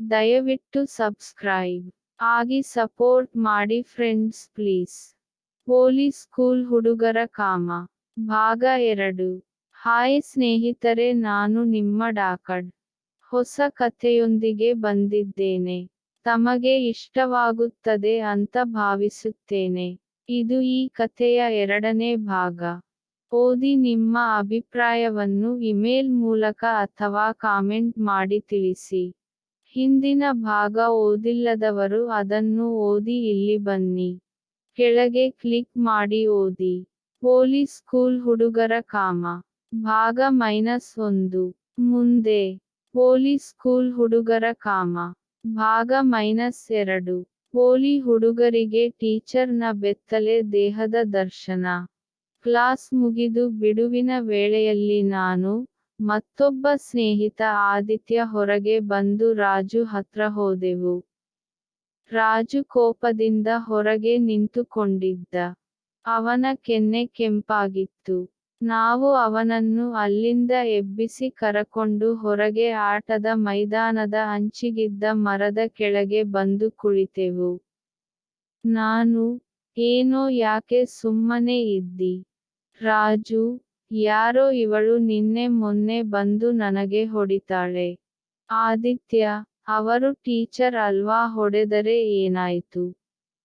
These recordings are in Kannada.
ದಯವಿಟ್ಟು ಸಬ್ಸ್ಕ್ರೈಬ್. ಆಗಿ ಸಪೋರ್ಟ್ ಮಾಡಿ ಫ್ರೆಂಡ್ಸ್ ಪ್ಲೀಸ್. ಪೊಲೀಸ್ ಸ್ಕೂಲ್ ಹುಡುಗರ ಕಾಮ. ಭಾಗ ಎರಡು. ಹಾಯ್ ಸ್ನೇಹಿತರೆ, ನಾನು ನಿಮ್ಮ ಡಾಕಡ್. ಹೊಸ ಕಥೆಯೊಂದಿಗೆ ಬಂದಿದ್ದೇನೆ. ತಮಗೆ ಇಷ್ಟವಾಗುತ್ತದೆ ಅಂತ ಭಾವಿಸುತ್ತೇನೆ. ಇದು ಈ ಕಥೆಯ ಎರಡನೇ ಭಾಗ. ಓದಿ ನಿಮ್ಮ ಅಭಿಪ್ರಾಯವನ್ನು ಇಮೇಲ್ ಮೂಲಕ ಅಥವಾ ಕಾಮೆಂಟ್ ಮಾಡಿ ತಿಳಿಸಿ. ಹಿಂದಿನ ಭಾಗ ಓದಿಲ್ಲದವರು ಅದನ್ನು ಓದಿ ಇಲ್ಲಿ ಬನ್ನಿ. ಕೆಳಗೆ ಕ್ಲಿಕ್ ಮಾಡಿ ಓದಿ. ಪೊಲೀಸ್ ಸ್ಕೂಲ್ ಹುಡುಗರ ಕಾಮ. ಭಾಗ ಮೈನಸ್ ಒಂದು. ಮುಂದೆ. ಪೊಲೀಸ್ ಸ್ಕೂಲ್ ಹುಡುಗರ ಕಾಮ. ಭಾಗ ಮೈನಸ್ ಎರಡು. ಪೋಲಿ ಹುಡುಗರಿಗೆ ಟೀಚರ್ನ ಬೆತ್ತಲೆ ದೇಹದ ದರ್ಶನ. ಕ್ಲಾಸ್ ಮುಗಿದು ಬಿಡುವಿನ ವೇಳೆಯಲ್ಲಿ ನಾನು ಮತ್ತೊಬ್ಬ ಸ್ನೇಹಿತ ಆದಿತ್ಯ ಹೊರಗೆ ಬಂದು ರಾಜು ಹತ್ರ ಹೋದೆವು. ರಾಜು ಕೋಪದಿಂದ ಹೊರಗೆ ನಿಂತುಕೊಂಡಿದ್ದ. ಅವನ ಕೆನ್ನೆ ಕೆಂಪಾಗಿತ್ತು. ನಾವು ಅವನನ್ನು ಅಲ್ಲಿಂದ ಎಬ್ಬಿಸಿ ಕರಕೊಂಡು ಹೊರಗೆ ಆಟದ ಮೈದಾನದ ಅಂಚಿಗಿದ್ದ ಮರದ ಕೆಳಗೆ ಬಂದು ಕುಳಿತೆವು. ನಾನು, ಏನೋ ಯಾಕೆ ಸುಮ್ಮನೆ ಇದ್ದಿ? ರಾಜು ಯಾರೋ ಇವಳು ನಿನ್ನೆ ಮೊನ್ನೆ ಬಂದು ನನಗೆ ಹೊಡಿತಾಳೆ. ಆದಿತ್ಯ, ಅವರು ಟೀಚರ್ ಅಲ್ವಾ ಹೊಡೆದರೆ ಏನಾಯ್ತು?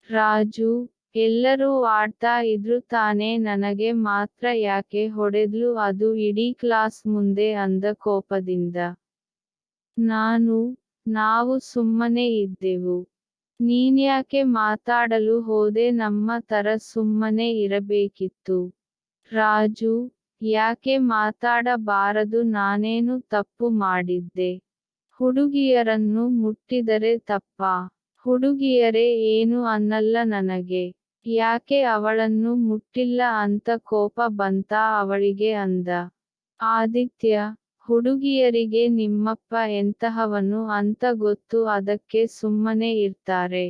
ರಾಜು, ಎಲ್ಲರೂ ಆಡ್ತಾ ಇದ್ರು ತಾನೇ ನನಗೆ ಮಾತ್ರ ಯಾಕೆ ಹೊಡೆದ್ಲು ಅದು ಇಡೀ ಕ್ಲಾಸ್ ಮುಂದೆ ಅಂದ ಕೋಪದಿಂದ. ನಾನು, ನಾವು ಸುಮ್ಮನೆ ಇದ್ದೆವು. ನೀನ್ಯಾಕೆ ಮಾತಾಡಲು ಹೋದೆ ನಮ್ಮ ತರ ಸುಮ್ಮನೆ ಇರಬೇಕಿತ್ತು. ರಾಜು ಯಾಕೆ ಮಾತಾಡಬಾರದು? ನಾನೇನು ತಪ್ಪು ಮಾಡಿದ್ದೆ? ಹುಡುಗಿಯರನ್ನು ಮುಟ್ಟಿದರೆ ತಪ್ಪ? ಹುಡುಗಿಯರೇ ಏನು ಅನ್ನಲ್ಲ ನನಗೆ. ಯಾಕೆ ಅವಳನ್ನು ಮುಟ್ಟಿಲ್ಲ ಅಂತ ಕೋಪ ಬಂತಾ ಅವಳಿಗೆ ಅಂದ. ಆದಿತ್ಯ, ಹುಡುಗಿಯರಿಗೆ ನಿಮ್ಮಪ್ಪ ಎಂತಹವನು ಅಂತ ಗೊತ್ತು, ಅದಕ್ಕೆ ಸುಮ್ಮನೆ ಇರ್ತಾರೆ.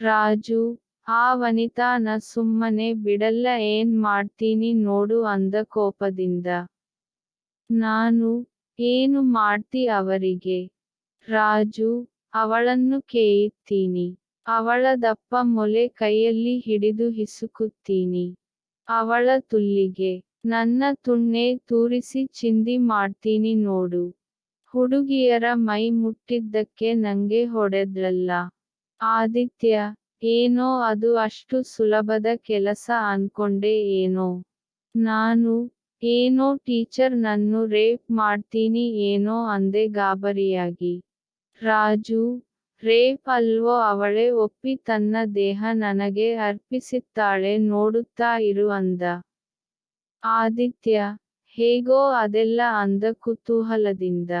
ರಾಜು ಆ ವನಿತಾನ ಸುಮ್ಮನೆ ಬಿಡಲ್ಲ, ಏನ್ ಮಾಡ್ತೀನಿ ನೋಡು ಅಂದ ಕೋಪದಿಂದ. ನಾನು, ಏನು ಮಾಡ್ತಿ ಅವರಿಗೆ? ರಾಜು, ಅವಳನ್ನು ಕೇಯುತ್ತೀನಿ ಅವಳ ದಪ್ಪ ಮೊಲೆ ಕೈಯಲ್ಲಿ ಹಿಡಿದು ಹಿಸುಕುತ್ತೀನಿ. ಅವಳ ತುಲ್ಲಿಗೆ, ನನ್ನ ತುಣ್ಣೆ ತೂರಿಸಿ ಚಿಂದಿ ಮಾಡ್ತೀನಿ ನೋಡು. ಹುಡುಗಿಯರ ಮೈ ಮುಟ್ಟಿದ್ದಕ್ಕೆ ನಂಗೆ ಹೊಡೆದ್ರಲ್ಲ. ಆದಿತ್ಯ ಏನೋ ಅದು ಅಷ್ಟು ಸುಲಭದ ಕೆಲಸ ಅನ್ಕೊಂಡೆ ಏನೋ. ನಾನು, ಏನೋ ಟೀಚರ್ ನನ್ನು ರೇಪ್ ಮಾಡ್ತೀನಿ ಏನೋ ಅಂದೆ ಗಾಬರಿಯಾಗಿ. ರಾಜು, ರೇಪ್ ಅಲ್ವೋ ಅವಳೇ ಒಪ್ಪಿ ತನ್ನ ದೇಹ ನನಗೆ ಅರ್ಪಿಸಿತ್ತಾಳೆ ನೋಡುತ್ತಾ ಇರು ಅಂದ. ಆದಿತ್ಯ, ಹೇಗೋ ಅದೆಲ್ಲ ಅಂದ ಕುತೂಹಲದಿಂದ.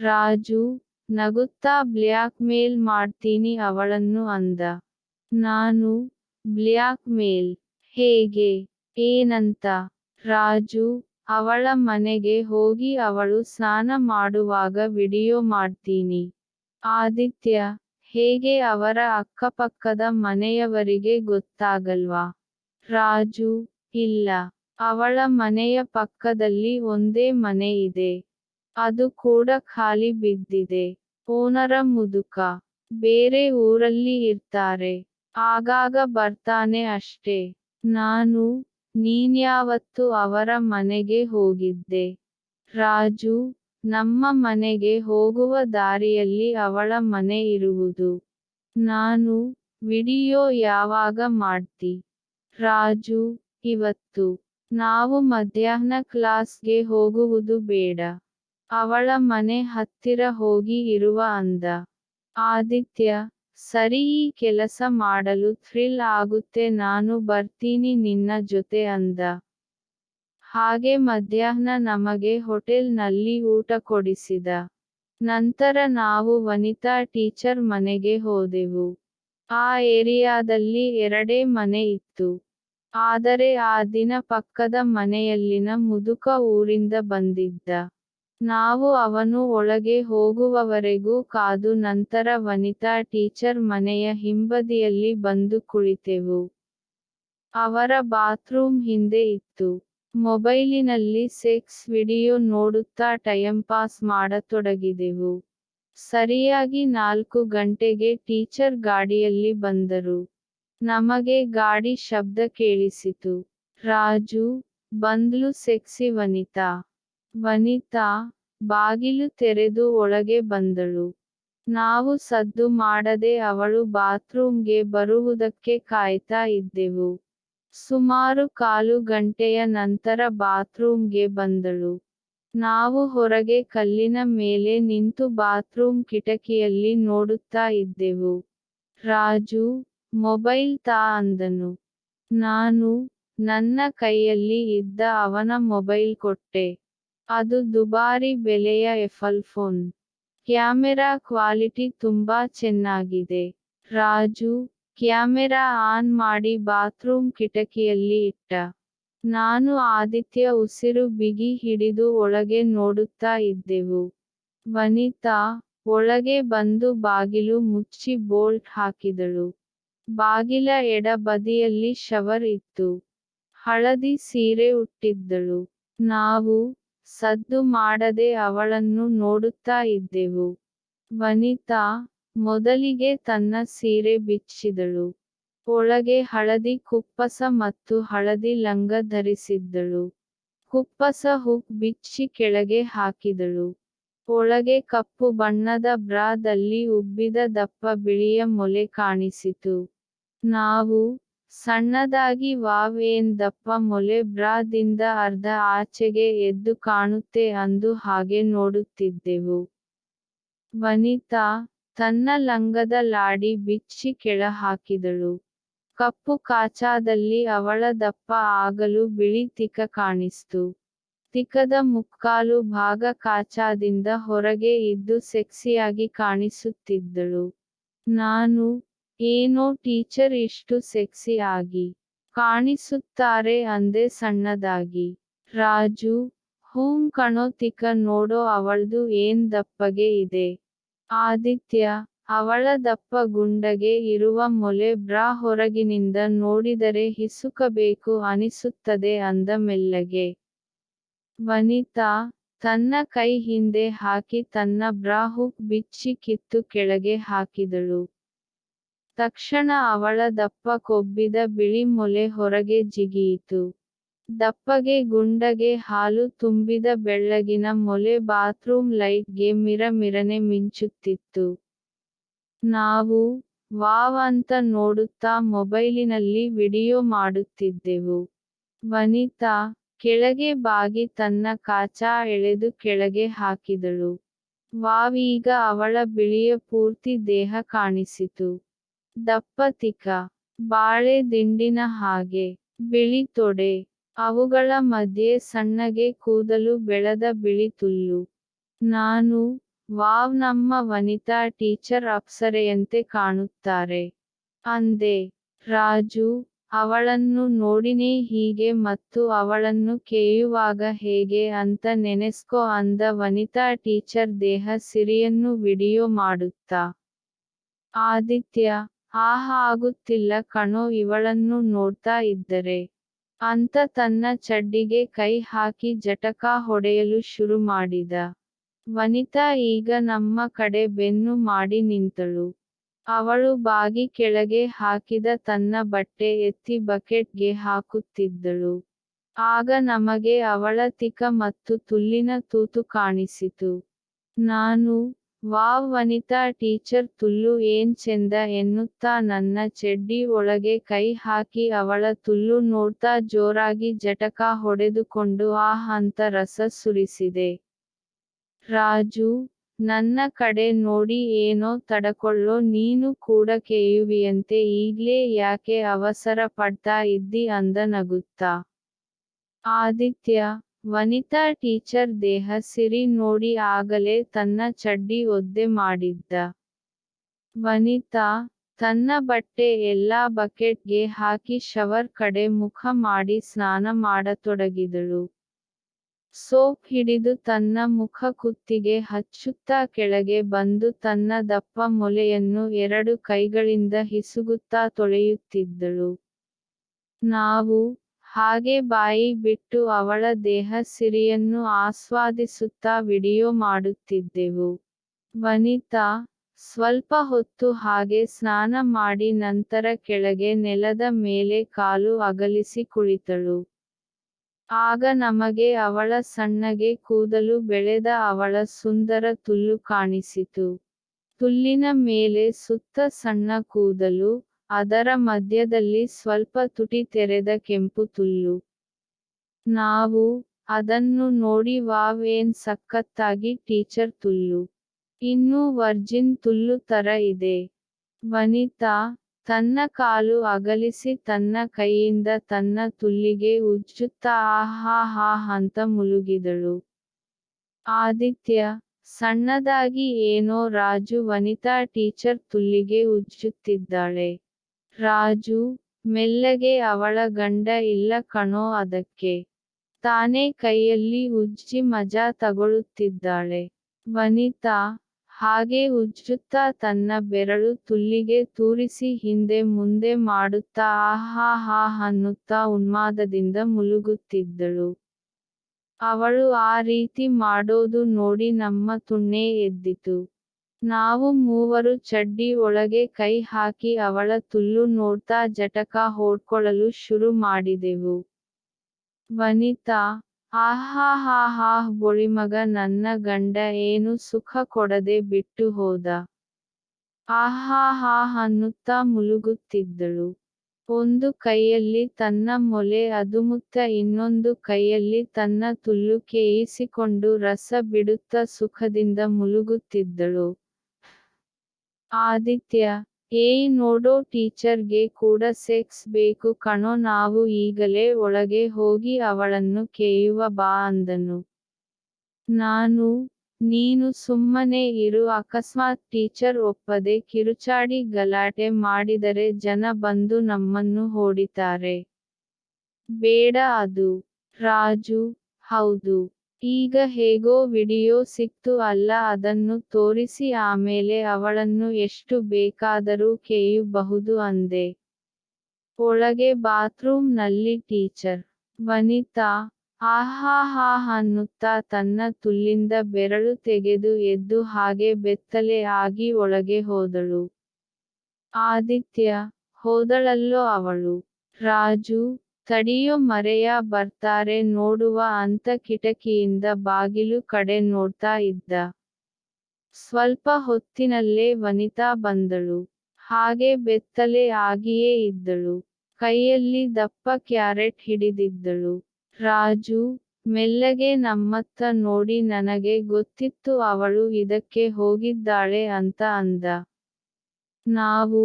ರಾಜು, ನಗುತ್ತಾ ಬ್ಲ್ಯಾಕ್ ಮೇಲ್ ಮಾಡ್ತೀನಿ ಅವಳನ್ನು ಅಂದ. ನಾನು ಬ್ಲ್ಯಾಕ್ ಮೇಲ್. ಹೇಗೆ? ಏನಂತ? ರಾಜು, ಅವಳ ಮನೆಗೆ ಹೋಗಿ ಅವಳು ಸ್ನಾನ ಮಾಡುವಾಗ ವಿಡಿಯೋ ಮಾಡ್ತೀನಿ. ಆದಿತ್ಯ, ಹೇಗೆ ಅವರ ಅಕ್ಕಪಕ್ಕದ ಮನೆಯವರಿಗೆ ಗೊತ್ತಾಗಲ್ವಾ? ರಾಜು, ಇಲ್ಲ. ಅವಳ ಮನೆಯ ಪಕ್ಕದಲ್ಲಿ ಒಂದೇ ಮನೆ ಇದೆ. ಅದು ಕೂಡ ಖಾಲಿ ಬಿದ್ದಿದೆ. ಓನರ ಮುದುಕ. ಬೇರೆ ಊರಲ್ಲಿ ಇರ್ತಾರೆ. ಆಗಾಗ ಬರ್ತಾನೆ ಅಷ್ಟೇ. ನಾನು ನೀನ್ಯಾವತ್ತು ಅವರ ಮನೆಗೆ ಹೋಗಿದ್ದೆ. ರಾಜು, ನಮ್ಮ ಮನೆಗೆ ಹೋಗುವ ದಾರಿಯಲ್ಲಿ ಅವಳ ಮನೆ ಇರುವುದು. ನಾನು, ವಿಡಿಯೋ ಯಾವಾಗ ಮಾಡ್ತಿ? ರಾಜು, ಇವತ್ತು. ನಾವು ಮಧ್ಯಾಹ್ನ ಕ್ಲಾಸ್ಗೆ ಹೋಗುವುದು ಬೇಡ. ಅವಳ ಮನೆ ಹತ್ತಿರ ಹೋಗಿ ಇರುವ ಅಂದ. ಆದಿತ್ಯ ಸರಿ ಈ ಕೆಲಸ ಮಾಡಲು ಥ್ರಿಲ್ ಆಗುತ್ತೆ ನಾನು ಬರ್ತೀನಿ ನಿನ್ನ ಜೊತೆ ಅಂದ. ಹಾಗೆ ಮಧ್ಯಾಹ್ನ ನಮಗೆ ಹೋಟೆಲ್ನಲ್ಲಿ ಊಟ ಕೊಡಿಸಿದ. ನಂತರ ನಾವು ವನಿತಾ ಟೀಚರ್ ಮನೆಗೆ ಹೋದೆವು. ಆ ಏರಿಯಾದಲ್ಲಿ ಎರಡೇ ಮನೆ ಇತ್ತು. ಆದರೆ ಆ ದಿನ ಪಕ್ಕದ ಮನೆಯಲ್ಲಿನ ಮುದುಕ ಊರಿಂದ ಬಂದಿದ್ದ. ನಾವು ಅವನು ಒಳಗೆ ಹೋಗುವವರೆಗೂ ಕಾದು ನಂತರ ವನಿತಾ ಟೀಚರ್ ಮನೆಯ ಹಿಂಬದಿಯಲ್ಲಿ ಬಂದು ಕುಳಿತೆವು. ಅವರ ಬಾತ್ರೂಮ್ ಹಿಂದೆ ಇತ್ತು. ಮೊಬೈಲಿನಲ್ಲಿ ಸೆಕ್ಸ್ ವಿಡಿಯೋ ನೋಡುತ್ತಾ ಟೈಮ್ ಪಾಸ್ ಮಾಡತೊಡಗಿದೆವು. ಸರಿಯಾಗಿ ನಾಲ್ಕು ಗಂಟೆಗೆ ಟೀಚರ್ ಗಾಡಿಯಲ್ಲಿ ಬಂದರು. ನಮಗೆ ಗಾಡಿ ಶಬ್ದ ಕೇಳಿಸಿತು. ರಾಜು, ಬಂದ್ಲು ಸೆಕ್ಸಿ ವನಿತಾ. ವನಿತಾ, ಬಾಗಿಲು ತೆರೆದು ಒಳಗೆ ಬಂದಳು. ನಾವು ಸದ್ದು ಮಾಡದೆ ಅವಳು ಬಾತ್ರೂಮ್ಗೆ ಬರುವುದಕ್ಕೆ ಕಾಯ್ತಾ ಇದ್ದೆವು. ಸುಮಾರು ಕಾಲು ಗಂಟೆಯ ನಂತರ ಬಾತ್ರೂಮ್ಗೆ ಬಂದಳು. ನಾವು ಹೊರಗೆ ಕಲ್ಲಿನ ಮೇಲೆ ನಿಂತು ಬಾತ್ರೂಮ್ ಕಿಟಕಿಯಲ್ಲಿ ನೋಡುತ್ತಾ ಇದ್ದೆವು. ರಾಜು, ಮೊಬೈಲ್ ತಾ ಅಂದನು. ನಾನು ನನ್ನ ಕೈಯಲ್ಲಿ ಇದ್ದ ಅವನ ಮೊಬೈಲ್ ಕೊಟ್ಟೆ. ಅದು ದುಬಾರಿ ಬೆಲೆಯ ಎಫಲ್ ಫೋನ್ ಕ್ಯಾಮೆರಾ ಕ್ವಾಲಿಟಿ ತುಂಬಾ ಚೆನ್ನಾಗಿದೆ. ರಾಜು, ಕ್ಯಾಮೆರಾ ಆನ್ ಮಾಡಿ ಬಾತ್ರೂಮ್ ಕಿಟಕಿಯಲ್ಲಿ ಇಟ್ಟ. ನಾನು ಆದಿತ್ಯ ಉಸಿರು ಬಿಗಿ ಹಿಡಿದು ಒಳಗೆ ನೋಡುತ್ತಾ ಇದ್ದೆವು. ವನಿತಾ, ಒಳಗೆ ಬಂದು ಬಾಗಿಲು ಮುಚ್ಚಿ ಬೋಲ್ಟ್ ಹಾಕಿದಳು. ಬಾಗಿಲ ಎಡ ಬದಿಯಲ್ಲಿ ಶವರ್ ಇತ್ತು. ಹಳದಿ ಸೀರೆ ಉಟ್ಟಿದ್ದಳು. ನಾವು ಸದ್ದು ಮಾಡದೆ ಅವಳನ್ನು ನೋಡುತ್ತಾ ಇದ್ದೆವು. ವನಿತಾ ಮೊದಲಿಗೆ ತನ್ನ ಸೀರೆ ಬಿಚ್ಚಿದಳು. ಒಳಗೆ ಹಳದಿ ಕುಪ್ಪಸ ಮತ್ತು ಹಳದಿ ಲಂಗ ಧರಿಸಿದ್ದಳು. ಕುಪ್ಪಸ ಹುಕ್ ಬಿಚ್ಚಿ ಕೆಳಗೆ ಹಾಕಿದಳು. ಒಳಗೆ ಕಪ್ಪು ಬಣ್ಣದ ಬ್ರಾದಲ್ಲಿ ಉಬ್ಬಿದ ದಪ್ಪ ಬಿಳಿಯ ಮೊಲೆ ಕಾಣಿಸಿತು. ನಾವು ಸಣ್ಣದಾಗಿ ವಾವ್ ಏನ್ ದಪ್ಪ ಮೊಲೆ ಬ್ರಾದಿಂದ ಅರ್ಧ ಆಚೆಗೆ ಎದ್ದು ಕಾಣುತ್ತೆ ಅಂದು ಹಾಗೆ ನೋಡುತ್ತಿದ್ದೆವು. ವನಿತಾ ತನ್ನ ಲಂಗದ ಲಾಡಿ ಬಿಚ್ಚಿ ಕೆಳ ಹಾಕಿದಳು ಕಪ್ಪು ಕಾಚಾದಲ್ಲಿ ಅವಳ ದಪ್ಪ ಆಗಲು ಬಿಳಿ ತಿಕ ಕಾಣಿಸ್ತು. ತಿಕದ ಮುಕ್ಕಾಲು ಭಾಗ ಕಾಚಾದಿಂದ ಹೊರಗೆ ಇದ್ದು ಸೆಕ್ಸಿಯಾಗಿ ಕಾಣಿಸುತ್ತಿದ್ದಳು. ನಾನು ಏನೋ ಟೀಚರ್ ಇಷ್ಟು ಸೆಕ್ಸಿ ಆಗಿ ಕಾಣಿಸುತ್ತಾರೆ ಅಂದೆ ಸಣ್ಣದಾಗಿ. ರಾಜು, ಹೂಂ ಕಣೋ ತಿಕ ನೋಡೋ ಅವಳ್ದು ಏನ್ ದಪ್ಪಗೆ ಇದೆ? ಆದಿತ್ಯ, ಅವಳ ದಪ್ಪ ಗುಂಡಗೆ ಇರುವ ಮೊಲೆ ಬ್ರಾ ಹೊರಗಿನಿಂದ ನೋಡಿದರೆ ಹಿಸುಕಬೇಕು ಅನಿಸುತ್ತದೆ ಅಂದ ಮೆಲ್ಲಗೆ. ವನಿತಾ, ತನ್ನ ಕೈ ಹಿಂದೆ ಹಾಕಿ ತನ್ನ ಬ್ರಾ ಹುಕ್ ಬಿಚ್ಚಿ ಕಿತ್ತು ಕೆಳಗೆ ಹಾಕಿದಳು. ತಕ್ಷಣ ಅವಳ ದಪ್ಪ ಕೊಬ್ಬಿದ ಬಿಳಿ ಮೊಲೆ ಹೊರಗೆ ಜಿಗಿಯಿತು. ದಪ್ಪಗೆ ಗುಂಡಗೆ ಹಾಲು ತುಂಬಿದ ಬೆಳ್ಳಗಿನ ಮೊಲೆ ಬಾತ್ರೂಮ್ ಲೈಟ್ಗೆ ಮಿರಮಿರನೆ ಮಿಂಚುತ್ತಿತ್ತು. ನಾವು ವಾವ್ ಅಂತ ನೋಡುತ್ತಾ ಮೊಬೈಲಿನಲ್ಲಿ ವಿಡಿಯೋ ಮಾಡುತ್ತಿದ್ದೆವು. ವನಿತಾ ಕೆಳಗೆ ಬಾಗಿ ತನ್ನ ಕಾಚಾ ಎಳೆದು ಕೆಳಗೆ ಹಾಕಿದಳು. ವಾವೀಗ ಅವಳ ಬಿಳಿಯ ಪೂರ್ತಿ ದೇಹ ಕಾಣಿಸಿತು. ದಪ್ಪ ತಿಕ ಬಾಳೆ ದಿಂಡಿನ ಹಾಗೆ, ಬಿಳಿ ತೊಡೆ, ಅವುಗಳ ಮಧ್ಯೆ ಸಣ್ಣಗೆ ಕೂದಲು ಬೆಳೆದ ಬಿಳಿ ತುಲ್ಲು. ನಾನು, ವಾವ್ ನಮ್ಮ ವನಿತಾ ಟೀಚರ್ ಅಪ್ಸರೆಯಂತೆ ಕಾಣುತ್ತಾರೆ. ಅಂದೆ, ರಾಜು, ಅವಳನ್ನು ನೋಡಿನೇ ಹೀಗೆ ಮತ್ತು ಅವಳನ್ನು ಕೇಯುವಾಗ ಹೇಗೆ ಅಂತ ನೆನೆಸ್ಕೊ ಅಂದ ವನಿತಾ ಟೀಚರ್ ದೇಹ ಸಿರಿಯನ್ನು ವಿಡಿಯೋ ಮಾಡುತ್ತಾ. ಆದಿತ್ಯ ಆಹ ಆಗುತ್ತಿಲ್ಲ ಕಣೋ, ಇವಳನ್ನು ನೋಡ್ತಾ ಇದ್ದರೆ. ಅಂತ ತನ್ನ ಚಡ್ಡಿಗೆ ಕೈ ಹಾಕಿ ಜಟಕ ಹೊಡೆಯಲು ಶುರು ಮಾಡಿದ. ವನಿತಾ ಈಗ ನಮ್ಮ ಕಡೆ ಬೆನ್ನು ಮಾಡಿ ನಿಂತಳು. ಅವಳು ಬಾಗಿ ಕೆಳಗೆ ಹಾಕಿದ ತನ್ನ ಬಟ್ಟೆ ಎತ್ತಿ ಬಕೆಟ್ಗೆ ಹಾಕುತ್ತಿದ್ದಳು. ಆಗ ನಮಗೆ ಅವಳ ತಿಕ ಮತ್ತು ತುಲ್ಲಿನ ತೂತು ಕಾಣಿಸಿತು. ನಾನು ವಾವ್ ವನಿತಾ ಟೀಚರ್ ತುಲ್ಲು ಏನ್ ಚೆಂದ ಎನ್ನುತ್ತಾ ನನ್ನ ಚೆಡ್ಡಿ ಒಳಗೆ ಕೈ ಹಾಕಿ ಅವಳ ತುಲ್ಲು ನೋಡ್ತಾ ಜೋರಾಗಿ ಜಟಕ ಹೊಡೆದುಕೊಂಡು ಆ ಹಂತ ರಸ ಸುರಿಸಿದೆ. ರಾಜು, ನನ್ನ ಕಡೆ ನೋಡಿ ಏನೋ ತಡಕೊಳ್ಳೋ ನೀನು ಕೂಡ ಕೇಯುವಿಯಂತೆ ಈಗ್ಲೇ ಯಾಕೆ ಅವಸರ ಪಡ್ತಾ ಇದ್ದಿ ಅಂದ ನಗುತ್ತಾ. ಆದಿತ್ಯ ವನಿತಾ ಟೀಚರ್ ದೇಹ ಸಿರಿ ನೋಡಿ ಆಗಲೇ ತನ್ನ ಚಡ್ಡಿ ಒದ್ದೆ ಮಾಡಿದ್ದ. ವನಿತಾ, ತನ್ನ ಬಟ್ಟೆ ಎಲ್ಲಾ ಬಕೆಟ್ಗೆ ಹಾಕಿ ಶವರ್ ಕಡೆ ಮುಖ ಮಾಡಿ ಸ್ನಾನ ಮಾಡತೊಡಗಿದಳು. ಸೋಪ್ ಹಿಡಿದು ತನ್ನ ಮುಖ ಕುತ್ತಿಗೆ ಹಚ್ಚುತ್ತಾ ಕೆಳಗೆ ಬಂದು ತನ್ನ ದಪ್ಪ ಮೊಲೆಯನ್ನು ಎರಡು ಕೈಗಳಿಂದ ಹಿಸುಗುತ್ತಾ ತೊಳೆಯುತ್ತಿದ್ದಳು. ನಾವು ಹಾಗೆ ಬಾಯಿ ಬಿಟ್ಟು ಅವಳ ದೇಹ ಸಿರಿಯನ್ನು ಆಸ್ವಾದಿಸುತ್ತಾ ವಿಡಿಯೋ ಮಾಡುತ್ತಿದ್ದೆವು. ವನಿತಾ, ಸ್ವಲ್ಪ ಹೊತ್ತು ಹಾಗೆ ಸ್ನಾನ ಮಾಡಿ ನಂತರ ಕೆಳಗೆ ನೆಲದ ಮೇಲೆ ಕಾಲು ಅಗಲಿಸಿ ಕುಳಿತಳು. ಆಗ ನಮಗೆ ಅವಳ ಸಣ್ಣಗೆ ಕೂದಲು ಬೆಳೆದ ಅವಳ ಸುಂದರ ತುಲ್ಲು ಕಾಣಿಸಿತು. ತುಲ್ಲಿನ ಮೇಲೆ ಸುತ್ತ ಸಣ್ಣ ಕೂದಲು ಅದರ ಮಧ್ಯದಲ್ಲಿ ಸ್ವಲ್ಪ ತುಟಿ ತೆರೆದ ಕೆಂಪು ತುಲ್ಲು. ನಾವು ಅದನ್ನು ನೋಡಿ ವಾವ್ ಏನ್ ಸಖತ್ತಾಗಿ ಟೀಚರ್ ತುಲ್ಲು. ಇನ್ನೂ ವರ್ಜಿನ್ ತುಲ್ಲು ತರ ಇದೆ. ವನಿತಾ ತನ್ನ ಕಾಲು ಅಗಲಿಸಿ ತನ್ನ ಕೈಯಿಂದ ತನ್ನ ತುಲ್ಲಿಗೆ ಉಜ್ಜುತ್ತಾ ಆಹಾ ಹಾ ಅಂತ ಮುಳುಗಿದಳು. ಆದಿತ್ಯ ಸಣ್ಣದಾಗಿ ಏನೋ ರಾಜು ವನಿತಾ ಟೀಚರ್ ತುಲ್ಲಿಗೆ ಉಜ್ಜುತ್ತಿದ್ದಾಳೆ. ರಾಜು, ಮೆಲ್ಲಗೆ ಅವಳ ಗಂಡ ಇಲ್ಲ ಕಣೋ ಅದಕ್ಕೆ. ತಾನೇ ಕೈಯಲ್ಲಿ ಉಜ್ಜಿ ಮಜಾ ತಗೊಳ್ಳುತ್ತಿದ್ದಾಳೆ. ವನಿತಾ, ಹಾಗೆ ಉಜ್ಜುತ್ತಾ ತನ್ನ ಬೆರಳು ತುಲ್ಲಿಗೆ ತೂರಿಸಿ ಹಿಂದೆ ಮುಂದೆ ಮಾಡುತ್ತಾ ಆಹಾ ಹಾ ಅನ್ನುತ್ತಾ ಉನ್ಮಾದದಿಂದ ಮುಳುಗುತ್ತಿದ್ದಳು ಅವಳು ಆ ರೀತಿ ಮಾಡೋದು ನೋಡಿ ನಮ್ಮ ತುಣ್ಣೆ ಎದ್ದಿತು. ನಾವು ಮೂವರು ಚಡ್ಡಿ ಒಳಗೆ ಕೈ ಹಾಕಿ ಅವಳ ತುಲ್ಲು ನೋಡ್ತಾ ಜಟಕ ಹೊಡ್ಕೊಳ್ಳಲು ಶುರು ಮಾಡಿದೆವು. ವನಿತಾ ಆಹಾ ಹಾ ಹಾ ಬೊಳಿಮಗ, ನನ್ನ ಗಂಡ, ಏನು ಸುಖ ಕೊಡದೆ ಬಿಟ್ಟು ಹೋದ. ಆಹಾಹಾ ಅನ್ನುತ್ತಾ ಮುಳುಗುತ್ತಿದ್ದಳು ಒಂದು ಕೈಯಲ್ಲಿ ತನ್ನ ಮೊಲೆ, ಅದುಮುತ್ತ ಇನ್ನೊಂದು ಕೈಯಲ್ಲಿ ತನ್ನ ತುಲ್ಲು ಕೇಯಿಸಿಕೊಂಡು ರಸ ಬಿಡುತ್ತಾ ಸುಖದಿಂದ ಮುಳುಗುತ್ತಿದ್ದಳು ಆದಿತ್ಯ ಏ ನೋಡೋ ಟೀಚರ್ಗೆ ಕೂಡ ಸೆಕ್ಸ್ ಬೇಕು ಕಣೋ, ನಾವು ಈಗಲೇ ಒಳಗೆ ಹೋಗಿ ಅವಳನ್ನು ಕೇಯುವ ಬಾ ಅಂದನು. ನಾನು, ನೀನು ಸುಮ್ಮನೆ ಇರು, ಅಕಸ್ಮಾತ್ ಟೀಚರ್ ಒಪ್ಪದೆ ಕಿರುಚಾಡಿ ಗಲಾಟೆ ಮಾಡಿದರೆ ಜನ ಬಂದು ನಮ್ಮನ್ನು ಹೊಡಿತಾರೆ. ಬೇಡ ಅದು. ರಾಜು, ಹೌದು. ಈಗ ಹೇಗೋ ವಿಡಿಯೋ ಸಿಕ್ತು ಅಲ್ಲ, ಅದನ್ನು ತೋರಿಸಿ ಆಮೇಲೆ ಅವಳನ್ನು ಎಷ್ಟು ಬೇಕಾದರೂ ಕೇಯಬಹುದು ಅಂದೆ. ಒಳಗೆ ಬಾತ್ರೂಮ್ನಲ್ಲಿ ಟೀಚರ್. ವನಿತಾ ಆಹಾಹಾ ಅನ್ನುತ್ತಾ ತನ್ನ ತುಲ್ಲಿಂದ ಬೆರಳು ತೆಗೆದು ಎದ್ದು ಹಾಗೆ ಬೆತ್ತಲೆ ಆಗಿ ಒಳಗೆ ಹೋದಳು. ಆದಿತ್ಯ, ಹೋದಳಲ್ಲೋ ಅವಳು. ರಾಜು ತಡಿಯೋ ಮರೆಯ ಬರ್ತಾರೆ ನೋಡುವ ಅಂತ ಕಿಟಕಿಯಿಂದ ಬಾಗಿಲು ಕಡೆ ನೋಡ್ತಾ ಇದ್ದ. ಸ್ವಲ್ಪ ಹೊತ್ತಿನಲ್ಲೇ ವನಿತಾ ಬಂದಳು. ಹಾಗೆ ಬೆತ್ತಲೆ ಆಗಿಯೇ ಇದ್ದಳು. ಕೈಯಲ್ಲಿ ದಪ್ಪ ಕ್ಯಾರೆಟ್ ಹಿಡಿದಿದ್ದಳು. ರಾಜು, ಮೆಲ್ಲಗೆ ನಮ್ಮತ್ತ ನೋಡಿ ನನಗೆ ಗೊತ್ತಿತ್ತು ಅವಳು ಇದಕ್ಕೆ ಹೋಗಿದ್ದಾಳೆ ಅಂತ ಅಂದ. ನಾವು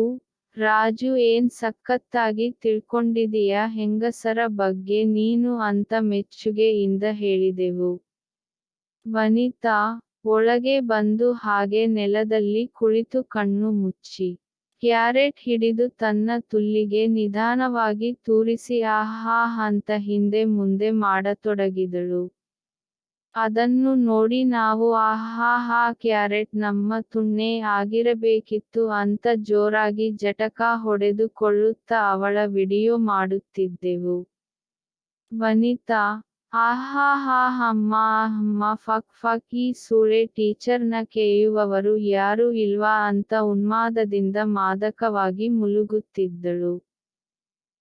ರಾಜು ಏನ್ ಸಖತ್ತಾಗಿ ತಿಳ್ಕೊಂಡಿದೀಯ ಹೆಂಗಸರ ಬಗ್ಗೆ ನೀನು ಅಂತ ಮೆಚ್ಚುಗೆಯಿಂದ ಹೇಳಿದೆವು. ವನಿತಾ, ಒಳಗೆ ಬಂದು ಹಾಗೆ ನೆಲದಲ್ಲಿ ಕುಳಿತು ಕಣ್ಣು ಮುಚ್ಚಿ. ಕ್ಯಾರೆಟ್ ಹಿಡಿದು ತನ್ನ ತುಲ್ಲಿಗೆ ನಿಧಾನವಾಗಿ ತೂರಿಸಿ, ಆಹಾ ಅಂತ ಹಿಂದೆ ಮುಂದೆ ಮಾಡತೊಡಗಿದಳು. ಅದನ್ನು ನೋಡಿ ನಾವು ಆಹಾಹಾ ಕ್ಯಾರೆಟ್, ನಮ್ಮ ತುಣ್ಣೆ ಆಗಿರಬೇಕಿತ್ತು ಅಂತ ಜೋರಾಗಿ ಜಟಕ ಹೊಡೆದುಕೊಳ್ಳುತ್ತಾ ಅವಳ ವಿಡಿಯೋ ಮಾಡುತ್ತಿದ್ದೆವು. ವನಿತಾ, ಆಹಾ, ಹಾ ಹಮ್ಮ ಅಮ್ಮ, ಫಕ್ ಫಕ್, ಈ ಸೂಳೆ ಟೀಚರ್ನ ಕೇಯುವವರು ಯಾರು ಇಲ್ವಾ ಅಂತ ಉನ್ಮಾದದಿಂದ ಮಾದಕವಾಗಿ ಮುಳುಗುತ್ತಿದ್ದಳು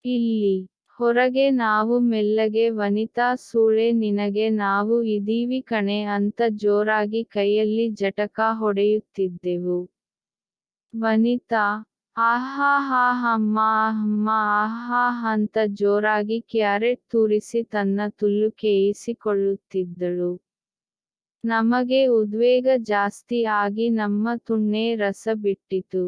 ಇಲ್ಲಿ ಹೊರಗೆ ನಾವು ಮೆಲ್ಲಗೆ ವನಿತಾ ಸೂಳೆ ನಿನಗೆ ನಾವು ಇದೀವಿ ಕಣೆ ಅಂತ ಜೋರಾಗಿ ಕೈಯಲ್ಲಿ ಜಟಕ ಹೊಡೆಯುತ್ತಿದ್ದೆವು. ವನಿತಾ, ಆಹಾ ಹಾ ಹಮ್ಮ ಅಮ್ಮ ಆಹಾ ಅಂತ ಜೋರಾಗಿ ಕ್ಯಾರೆಟ್ ತೂರಿಸಿ ತನ್ನ ತುಲ್ಲು ಕೇಯಿಸಿಕೊಳ್ಳುತ್ತಿದ್ದಳು. ನಮಗೆ ಉದ್ವೇಗ ಜಾಸ್ತಿ ಆಗಿ ನಮ್ಮ ತುಣ್ಣೆ ರಸ ಬಿಟ್ಟಿತು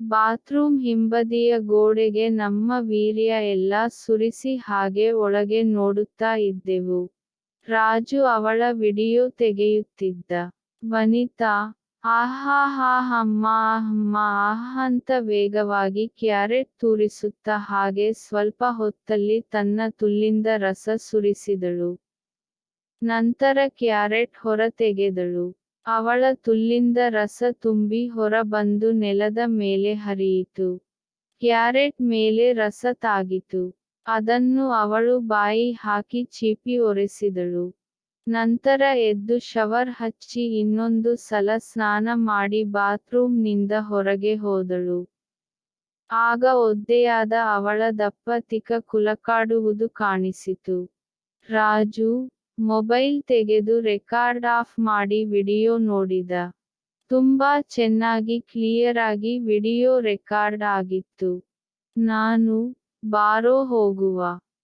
ಬಾತ್ರೂಮ್ ಹಿಂಬದಿಯ ಗೋಡೆಗೆ ನಮ್ಮ ವೀರ್ಯ ಎಲ್ಲ ಸುರಿಸಿ ಹಾಗೆ ಒಳಗೆ ನೋಡುತ್ತಾ ಇದ್ದೆವು. ರಾಜು ಅವಳ ವಿಡಿಯೋ ತೆಗೆಯುತ್ತಿದ್ದ. ವನಿತಾ ಆಹಾಹಾಹಮ್ಮ ಅಹಮ್ಮ ಅಮ್ಮ ಅಂತ ವೇಗವಾಗಿ ಕ್ಯಾರೆಟ್ ತೂರಿಸುತ್ತ ಹಾಗೆ ಸ್ವಲ್ಪ ಹೊತ್ತಲ್ಲಿ ತನ್ನ ತುಲ್ಲಿಂದ ರಸ ಸುರಿಸಿದಳು. ನಂತರ ಕ್ಯಾರೆಟ್ ಹೊರ ತೆಗೆದಳು. ಅವಳ ತುಲ್ಲಿಂದ ರಸ ತುಂಬಿ ಹೊರ ಬಂದು ನೆಲದ ಮೇಲೆ ಹರಿಯಿತು. ಕ್ಯಾರೆಟ್ ಮೇಲೆ ರಸ ತಾಗಿತು. ಅದನ್ನು ಅವಳು ಬಾಯಿ ಹಾಕಿ ಚೀಪಿ ಒರೆಸಿದಳು. ನಂತರ ಎದ್ದು ಶವರ್ ಹಚ್ಚಿ ಇನ್ನೊಂದು ಸಲ ಸ್ನಾನ ಮಾಡಿ ಬಾತ್ರೂಮ್ನಿಂದ ಹೊರಗೆ ಹೋದಳು. ಆಗ ಒದ್ದೆಯಾದ ಅವಳ ದಪ್ಪ ತಿಕ ಕುಲಕಾಡುವುದು ಕಾಣಿಸಿತು. ರಾಜು ಮೊಬೈಲ್ ತೆಗೆದು ರೆಕಾರ್ಡ್ ಆಫ್ ಮಾಡಿ ವಿಡಿಯೋ ನೋಡಿದ. ತುಂಬಾ ಚೆನ್ನಾಗಿ ಕ್ಲಿಯರ್ ಆಗಿ ವಿಡಿಯೋ ರೆಕಾರ್ಡ್ ಆಗಿತ್ತು. ನಾನು ಬಾರೋ ಹೋಗುವ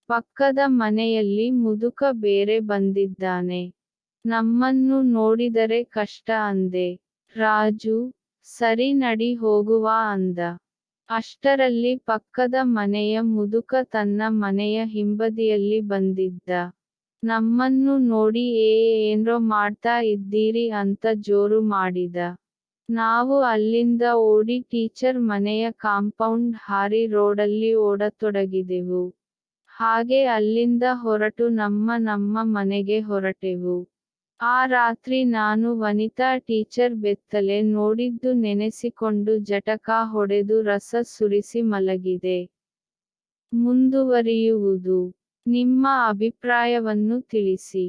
ಪಕ್ಕದ ಮನೆಯಲ್ಲಿ ಮುದುಕ ಬೇರೆ ಬಂದಿದ್ದಾನೆ. ನಮ್ಮನ್ನು ನೋಡಿದರೆ ಕಷ್ಟ ಅಂದೆ. ರಾಜು, ಸರಿ ನಡಿ ಹೋಗುವ ಅಂದ. ಅಷ್ಟರಲ್ಲಿ ಪಕ್ಕದ ಮನೆಯ ಮುದುಕ ತನ್ನ ಮನೆಯ ಹಿಂಬದಿಯಲ್ಲಿ ಬಂದಿದ್ದ. ನಮ್ಮನ್ನು ನೋಡಿ, ಏ, ಏನ್ರೋ ಮಾಡ್ತಾ ಇದ್ದೀರಿ ಅಂತ ಜೋರು ಮಾಡಿದ. ನಾವು ಅಲ್ಲಿಂದ ಓಡಿ ಟೀಚರ್ ಮನೆಯ ಕಾಂಪೌಂಡ್ ಹಾರಿ ರೋಡಲ್ಲಿ ಓಡತೊಡಗಿದೆವು. ಹಾಗೆ ಅಲ್ಲಿಂದ ಹೊರಟು ನಮ್ಮ ನಮ್ಮ ಮನೆಗೆ ಹೊರಟೆವು. ಆ ರಾತ್ರಿ ನಾನು ವನಿತಾ ಟೀಚರ್ ಬೆತ್ತಲೆ ನೋಡಿದ್ದು ನೆನೆಸಿಕೊಂಡು ಜಟಕ ಹೊಡೆದು ರಸ ಸುರಿಸಿ ಮಲಗಿದೆ. ಮುಂದುವರಿಯುವುದು. ನಿಮ್ಮ ಅಭಿಪ್ರಾಯವನ್ನು ತಿಳಿಸಿ.